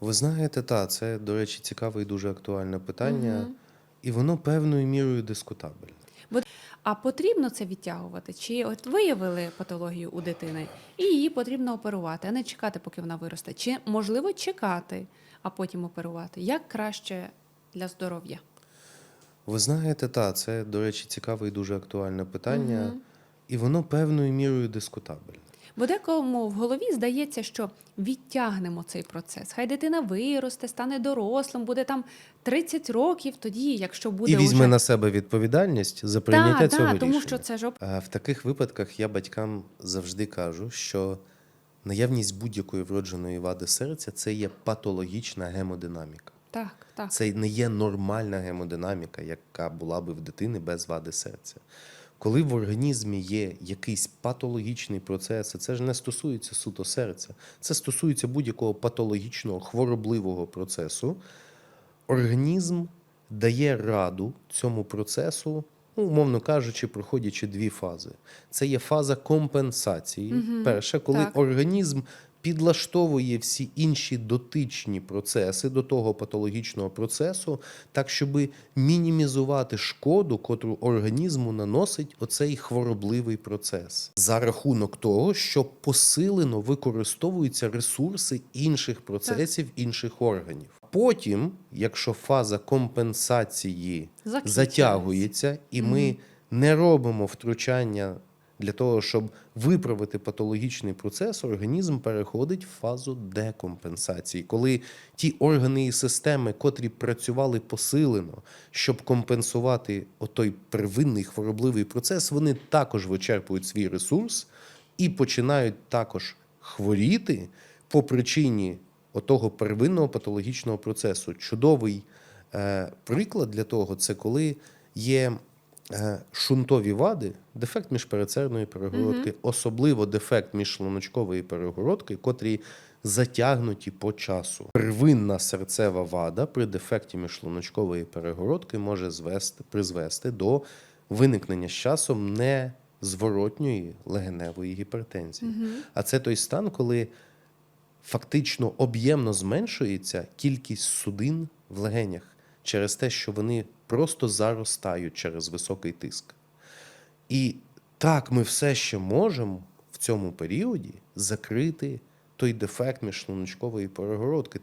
Ви знаєте, та, це, до речі, цікаве і дуже актуальне питання, Мгм. і воно певною мірою дискутабельне. А потрібно це відтягувати? Чи от виявили патологію у дитини і її потрібно оперувати, а не чекати, поки вона виросте? Чи можливо чекати, а потім оперувати? Як краще для здоров'я? Ви знаєте, та, це, до речі, цікаве і дуже актуальне питання, Мгм. і воно певною мірою дискутабельне. Бо декому в голові здається, що відтягнемо цей процес. Хай дитина виросте, стане дорослим, буде там 30 років, тоді, якщо буде і візьме уже... на себе відповідальність за прийняття Так, цього так, рішення. тому що це ж В таких випадках я батькам завжди кажу, що наявність будь-якої вродженої вади серця це є патологічна гемодинаміка. так, так. Це не є нормальна гемодинаміка, яка була би в дитини без вади серця. Коли в організмі є якийсь патологічний процес, це ж не стосується суто серця, це стосується будь-якого патологічного хворобливого процесу, організм дає раду цьому процесу, ну, умовно кажучи, проходячи дві фази. Це є фаза компенсації. Мгм, Перша, коли так. організм підлаштовує всі інші дотичні процеси до того патологічного процесу, так, щоб мінімізувати шкоду, котру організму наносить оцей хворобливий процес, за рахунок того, що посилено використовуються ресурси інших процесів, інших органів. Потім, якщо фаза компенсації затягується, і ми не робимо втручання для того, щоб виправити патологічний процес, організм переходить в фазу декомпенсації, коли ті органи і системи, котрі працювали посилено, щоб компенсувати отой первинний хворобливий процес, вони також вичерпують свій ресурс і починають також хворіти по причині отого первинного патологічного процесу. Чудовий е, приклад для того це коли є шунтові вади, дефект міжперицерної перегородки, особливо дефект міжшлуночкової перегородки, котрі затягнуті по часу. Первинна серцева вада при дефекті міжшлуночкової перегородки може звести, призвести до виникнення з часом незворотньої легеневої гіпертензії. А це той стан, коли фактично об'ємно зменшується кількість судин в легенях через те, що вони просто заростають через високий тиск. І так ми все ще можемо в цьому періоді закрити той дефект міжшлуночкової перегородки.